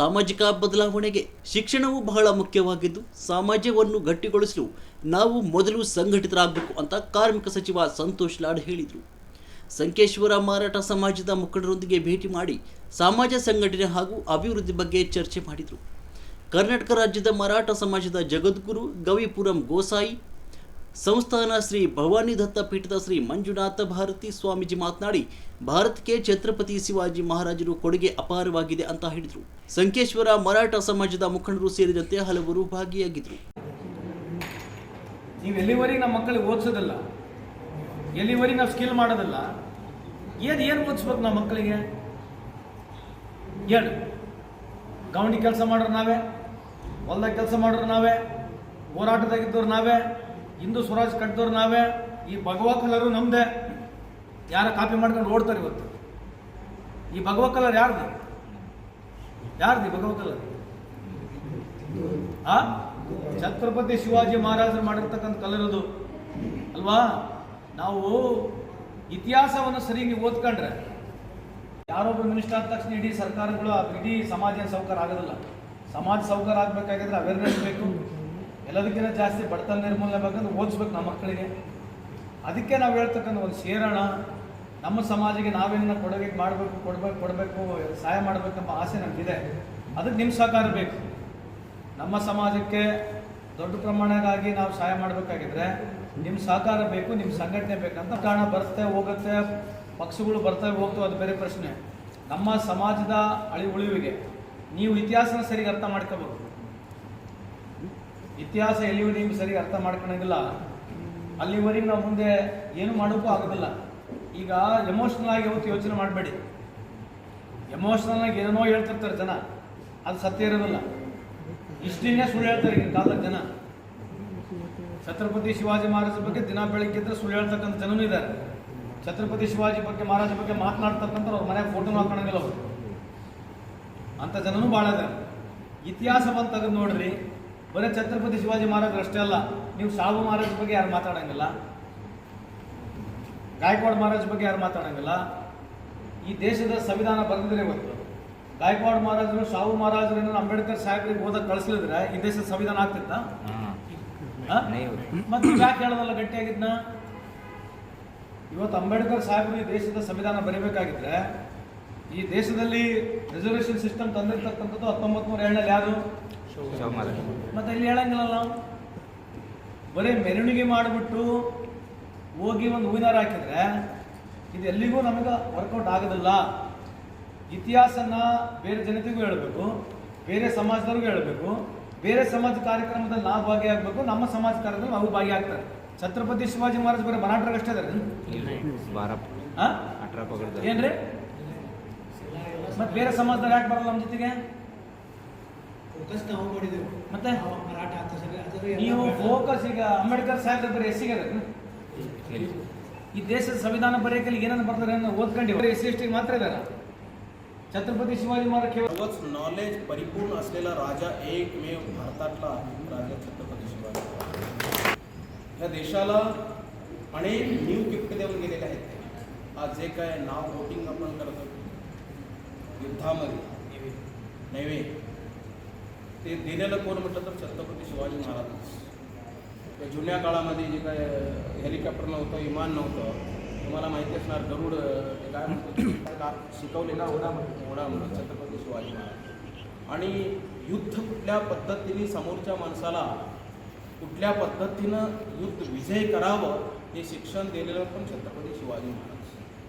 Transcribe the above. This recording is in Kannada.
ಸಾಮಾಜಿಕ ಬದಲಾವಣೆಗೆ ಶಿಕ್ಷಣವು ಬಹಳ ಮುಖ್ಯವಾಗಿದ್ದು ಸಮಾಜವನ್ನು ಗಟ್ಟಿಗೊಳಿಸಲು ನಾವು ಮೊದಲು ಸಂಘಟಿತರಾಗಬೇಕು ಅಂತ ಕಾರ್ಮಿಕ ಸಚಿವ ಸಂತೋಷ್ ಲಾಡ್ ಹೇಳಿದರು. ಸಂಕೇಶ್ವರ ಮಾರಾಟ ಸಮಾಜದ ಮುಖಂಡರೊಂದಿಗೆ ಭೇಟಿ ಮಾಡಿ ಸಮಾಜ ಸಂಘಟನೆ ಹಾಗೂ ಅಭಿವೃದ್ಧಿ ಬಗ್ಗೆ ಚರ್ಚೆ ಮಾಡಿದರು. ಕರ್ನಾಟಕ ರಾಜ್ಯದ ಮರಾಠ ಸಮಾಜದ ಜಗದ್ಗುರು ಗವಿಪುರಂ ಗೋಸಾಯಿ ಸಂಸ್ಥಾನ ಶ್ರೀ ಭವಾನಿ ದತ್ತ ಪೀಠದ ಶ್ರೀ ಮಂಜುನಾಥ ಭಾರತಿ ಸ್ವಾಮೀಜಿ ಮಾತನಾಡಿ, ಭಾರತಕ್ಕೆ ಛತ್ರಪತಿ ಶಿವಾಜಿ ಮಹಾರಾಜರು ಕೊಡುಗೆ ಅಪಾರವಾಗಿದೆ ಅಂತ ಹೇಳಿದರು. ಸಂಕೇಶ್ವರ ಮರಾಠ ಸಮಾಜದ ಮುಖಂಡರು ಸೇರಿದಂತೆ ಹಲವರು ಭಾಗಿಯಾಗಿದ್ದರು ನೀವು ಎಲ್ಲಿವರೆಗೆ ನಮ್ಮ ಮಕ್ಕಳಿಗೆ ಓದಿಸೋದಲ್ಲ, ಎಲ್ಲಿವರೆಗೆ ನಾವು ಸ್ಕಿಲ್ ಮಾಡೋದಲ್ಲ, ಏನು ಏನು ಓದಿಸ್ಬೇಕು ನಮ್ಮ ಮಕ್ಕಳಿಗೆ? ಹೇಳಿ ಗೌಂಡಿ ಕೆಲಸ ಮಾಡೋರು ನಾವೇ, ಹೊಲ್ದಾಗ ಕೆಲಸ ಮಾಡೋರು ನಾವೇ ಹೋರಾಟದಾಗಿದ್ದವ್ರು ನಾವೇ ಹಿಂದೂ ಸ್ವರಾಜ್ ಕಟ್ಟಿದವ್ರು ನಾವೇ, ಈ ಭಗವ ಕಲರು ನಮ್ಮದೇ ಯಾರ ಕಾಪಿ ಮಾಡ್ಕೊಂಡು ಓಡ್ತಾರೆ ಇವತ್ತು? ಈ ಭಗವ ಕಲರ್ ಯಾರ್ದು? ಯಾರ್ದು ಈ ಭಗವಾ ಕಲರ್? ಆ? ಛತ್ರಪತಿ ಶಿವಾಜಿ ಮಹಾರಾಜರು ಮಾಡಿರ್ತಕ್ಕಂಥ ಕಲರ್ ಅದು. ಅಲ್ವಾ? ನಾವು ಇತಿಹಾಸವನ್ನು ಸರಿ ನೀವು ಓದ್ಕೊಂಡ್ರೆ ಯಾರೊಬ್ಬರು ಮಿನಿಸ್ಟರ್ ಆದ ತಕ್ಷಣ ಇಡೀ ಸರ್ಕಾರಗಳು, ಇಡೀ ಸಮಾಜ ಸೌಕಾರ ಆಗೋದಿಲ್ಲ? ಸಮಾಜ ಸೌಕರ್ಯ ಆಗಬೇಕಾಗಿದ್ರೆ ಅವೇರ್ನೆಸ್ ಬೇಕು. ಎಲ್ಲದಕ್ಕಿಂತ ಜಾಸ್ತಿ ಬಡತನ ನಿರ್ಮೂಲನೆ ಬೇಕಂದ್ರೆ ಓದಿಸ್ಬೇಕು ನಮ್ಮ ಮಕ್ಕಳಿಗೆ. ಅದಕ್ಕೆ ನಾವು ಹೇಳ್ತಕ್ಕಂಥ ಒಂದು ಸೇರೋಣ ನಮ್ಮ ಸಮಾಜಕ್ಕೆ ನಾವೇನ ಕೊಡುಗೆ ಮಾಡಬೇಕು, ಕೊಡಬೇಕು ಕೊಡಬೇಕು, ಸಹಾಯ ಮಾಡಬೇಕೆಂಬ ಆಸೆ ನಮಗಿದೆ. ಅದಕ್ಕೆ ನಿಮ್ಮ ಸಹಕಾರ ಬೇಕು. ನಮ್ಮ ಸಮಾಜಕ್ಕೆ ದೊಡ್ಡ ಪ್ರಮಾಣಕ್ಕಾಗಿ ನಾವು ಸಹಾಯ ಮಾಡಬೇಕಾಗಿದ್ರೆ ನಿಮ್ಮ ಸಹಕಾರ ಬೇಕು, ನಿಮ್ಮ ಸಂಘಟನೆ ಬೇಕಂತ ಕಾರಣ ಬರುತ್ತೆ, ಹೋಗುತ್ತೆ, ಪಕ್ಷಗಳು ಬರ್ತವೆ ಹೋಗ್ತವೆ, ಅದು ಬೇರೆ ಪ್ರಶ್ನೆ. ನಮ್ಮ ಸಮಾಜದ ಅಳಿ ಉಳಿವಿಗೆ ನೀವು ಇತಿಹಾಸನ ಸರಿಗೆ ಅರ್ಥ ಮಾಡ್ಕೋಬೇಕು ಇತಿಹಾಸ ಎಲ್ಲಿವರೆಗೂ ಸರಿ ಅರ್ಥ ಮಾಡ್ಕೊಳಂಗಿಲ್ಲ. ಅಲ್ಲಿವರೆಗೆ ನಾವು ಮುಂದೆ ಏನು ಮಾಡೋಕ್ಕೂ ಆಗೋದಿಲ್ಲ. ಈಗ ಎಮೋಷ್ನಲ್ ಆಗಿ ಅವತ್ತು ಯೋಚನೆ ಮಾಡಬೇಡಿ. ಎಮೋಷ್ನಲ್ ಆಗಿ ಏನೇನೋ ಹೇಳ್ತಿರ್ತಾರೆ ಜನ. ಅದು ಸತ್ಯ ಇರೋದಿಲ್ಲ. ಇಷ್ಟಿನೇ ಸುಳ್ಳು ಹೇಳ್ತಾರೆ ಈಗಿನ ಕಾಲದ ಜನ. ಛತ್ರಪತಿ ಶಿವಾಜಿ ಮಹಾರಾಜ ಬಗ್ಗೆ ದಿನ ಬೆಳಗ್ಗೆ ಸುಳ್ಳು ಹೇಳ್ತಕ್ಕಂಥ ಜನನೂ ಇದ್ದಾರೆ. ಛತ್ರಪತಿ ಶಿವಾಜಿ ಬಗ್ಗೆ, ಮಹಾರಾಜ ಬಗ್ಗೆ ಮಾತನಾಡ್ತಕ್ಕಂಥ ಅವ್ರ ಮನೆ ಫೋಟೋ ಹಾಕೊಳಂಗಿಲ್ಲ ಅವರು. ಅಂತ ಜನನೂ ಭಾಳ ಇದ್ದಾರೆ. ಇತಿಹಾಸ ಬಂದು ತೆಗೆದು ನೋಡ್ರಿ. ಬರೀ ಛತ್ರಪತಿ ಶಿವಾಜಿ ಮಹಾರಾಜರು ಅಷ್ಟೇ ಅಲ್ಲ ನೀವು ಸಾವು ಮಹಾರಾಜ್ ಬಗ್ಗೆ ಯಾರು ಮಾತಾಡಂಗಿಲ್ಲ? ಗಾಯಕ್ವಾಡ್ ಮಹಾರಾಜ್ ಬಗ್ಗೆ ಯಾರು ಮಾತಾಡಂಗಿಲ್ಲ? ಈ ದೇಶದ ಸಂವಿಧಾನ ಬರೆದಿದ್ರೆ ಇವತ್ತು ಗಾಯಕ್ವಾಡ್ ಮಹಾರಾಜರು ಸಾವು ಮಹಾರಾಜರನ್ನು ಅಂಬೇಡ್ಕರ್ ಸಾಹೇಬ್ರಿಗೆ ಓದಕ್ಕೆ ಕಳಿಸ್ಲಿದ್ರೆ ಈ ದೇಶದ ಸಂವಿಧಾನ ಆಗ್ತಿತ್ತ? ಮತ್ತೆ ಯಾಕೆ ಹೇಳೋದಲ್ಲ ಗಟ್ಟಿಯಾಗಿದ್ನ? ಇವತ್ತು ಅಂಬೇಡ್ಕರ್ ಸಾಹೇಬರು ಈ ದೇಶದ ಸಂವಿಧಾನ ಬರೀಬೇಕಾಗಿದ್ರೆ ಈ ದೇಶದಲ್ಲಿ ರಿಸರ್ವೇಷನ್ ಸಿಸ್ಟಮ್ ತಂದಿರ್ತಕ್ಕಂಥದ್ದು ಹತ್ತೊಂಬತ್ತು ನೂರ ಯಾರು? ಮತ್ತೆ ಇಲ್ಲಿ ಹೇಳಂಗಿಲ್ಲ ನಾವು ಬರೀ ಮೆರವಣಿಗೆ ಮಾಡಿಬಿಟ್ಟು ಹೋಗಿ ಒಂದು ಹೂವಿನಾರ ಹಾಕಿದ್ರೆ ಇದು ಎಲ್ಲಿಗೂ ನಮಗೆ ವರ್ಕೌಟ್ ಆಗೋದಿಲ್ಲ. ಇತಿಹಾಸನ ಬೇರೆ ಜನತೆಗೂ ಹೇಳಬೇಕು ಬೇರೆ ಸಮಾಜದವ್ರಿಗೂ ಹೇಳಬೇಕು ಬೇರೆ ಸಮಾಜ ಕಾರ್ಯಕ್ರಮದಲ್ಲಿ ನಾವು ಭಾಗಿಯಾಗಬೇಕು ನಮ್ಮ ಸಮಾಜ ಕಾರ್ಯದಲ್ಲಿ ನಾವು ಭಾಗಿಯಾಗ್ತಾರೆ. ಛತ್ರಪತಿ ಶಿವಾಜಿ ಮಹಾರಾಜ್ ಬರೀ ಮರಾಠರಾಗಷ್ಟೇ ಪಗಡ್ದ ಏನ್ರಿ? ಮತ್ತೆ ಬೇರೆ ಸಮಾಜದಾಗ ಯಾಕೆ ಬರಲ್ಲ ನಮ್ಮ ಜೊತೆಗೆ? ಫೋಕಸ್ ನಾವು ಮಾಡಿದೆವು ಮತ್ತೆ ನಾವು ಮರಾಠ ಅಂತ ಸರಿ ಅದರ ನೀವು ಫೋಕಸ್ ಈಗ ಅಂಬೇಡ್ಕರ್ ಸಾಹೇಬ್ರ ಬರೀ ಎಸ್ಸಿಗೆ ಈ ದೇಶದ ಸಂವಿಧಾನ ಬರೆಯಕ್ಕೆ ಏನನ್ನು ಬರ್ತಾರೆ ಅನ್ನೋ ಓದ್ಕೊಂಡು ಎಸ್ ಸಿ ಎಸ್ ಟಿಗೆ ಮಾತ್ರ ಇದಾರ छत्रपती शिवाजी महाराज केवळ सर्वच नॉलेज परिपूर्ण असलेला राजा एकमेव भारतातला राजा छत्रपती शिवाजी महाराज. या देशाला अनेक न्यू गिफ्ट देऊन गेलेले आहेत ते. आज जे काय नाव वोटिंग आपण करतो युद्धामध्ये नव्हे ते दिलेलं कोण म्हटलं तर छत्रपती शिवाजी महाराज. त्या जुन्या काळामध्ये जे काय हेलिकॉप्टर नव्हतं विमान नव्हतं तुम्हाला माहिती असणार गरुड ते काय म्हणतो का शिकवलेला ओढा ओढा म्हणून छत्रपती शिवाजी महाराज. आणि युद्ध कुठल्या पद्धतीने समोरच्या माणसाला कुठल्या पद्धतीनं युद्ध विजय करावं हे शिक्षण दिलेलं पण छत्रपती शिवाजी महाराज.